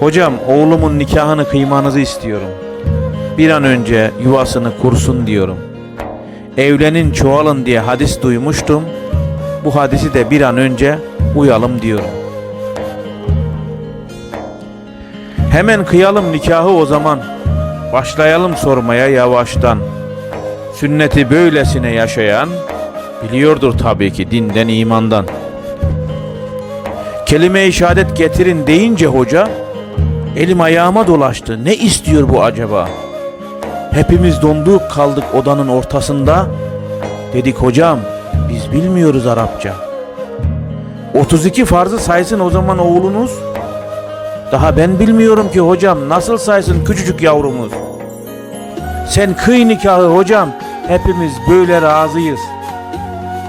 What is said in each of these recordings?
Hocam oğlumun nikahını kıymanızı istiyorum. Bir an önce yuvasını kursun diyorum. Evlenin çoğalın diye hadis duymuştum. Bu hadisi de bir an önce uyalım diyorum. Hemen kıyalım nikahı o zaman. Başlayalım sormaya yavaştan. Sünneti böylesine yaşayan biliyordur tabii ki dinden imandan. Kelime-i şehadet getirin deyince hoca elim ayağıma dolaştı. Ne istiyor bu acaba? Hepimiz donduk kaldık odanın ortasında. Dedik hocam biz bilmiyoruz Arapça. 32 farzı saysın o zaman oğlunuz. Daha ben bilmiyorum ki hocam nasıl saysın küçücük yavrumuz. Sen kıy nikahı hocam hepimiz böyle razıyız.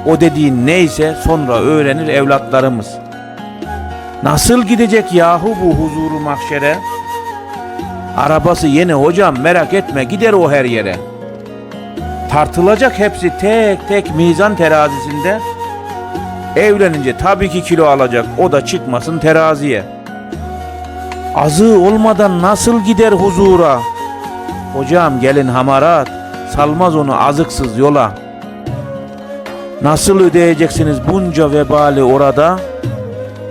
O dediğin neyse sonra öğrenir evlatlarımız. Nasıl gidecek yahu bu huzuru mahşere? Arabası yeni hocam merak etme gider o her yere. Tartılacak hepsi tek tek mizan terazisinde. Evlenince tabii ki kilo alacak o da çıkmasın teraziye. Azı olmadan nasıl gider huzura? Hocam gelin hamarat salmaz onu azıksız yola. Nasıl ödeyeceksiniz bunca vebali orada?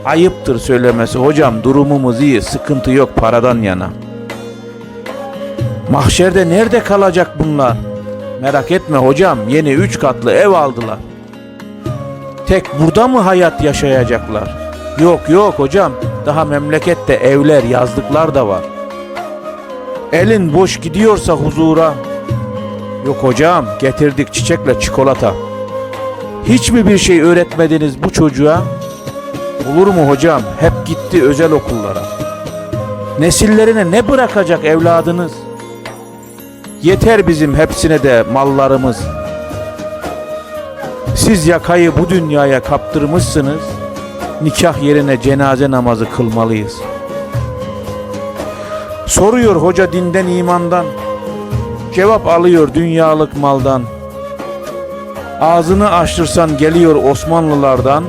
Ayıptır söylemesi hocam durumumuz iyi sıkıntı yok paradan yana. Mahşerde nerede kalacak bunlar? Merak etme hocam yeni üç katlı ev aldılar. Tek burada mı hayat yaşayacaklar? Yok yok hocam daha memlekette evler yazlıklar da var. Elin boş gidiyorsa huzura. Yok hocam getirdik çiçekle çikolata. Hiç mi bir şey öğretmediniz bu çocuğa? Olur mu hocam? Hep gitti özel okullara. Nesillerine ne bırakacak evladınız? Yeter bizim hepsine de mallarımız. Siz yakayı bu dünyaya kaptırmışsınız. Nikah yerine cenaze namazı kılmalıyız. Soruyor hoca dinden imandan. Cevap alıyor dünyalık maldan. Ağzını açtırsan geliyor Osmanlılardan.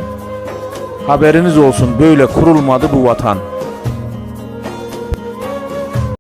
Haberiniz olsun böyle kurulmadı bu vatan.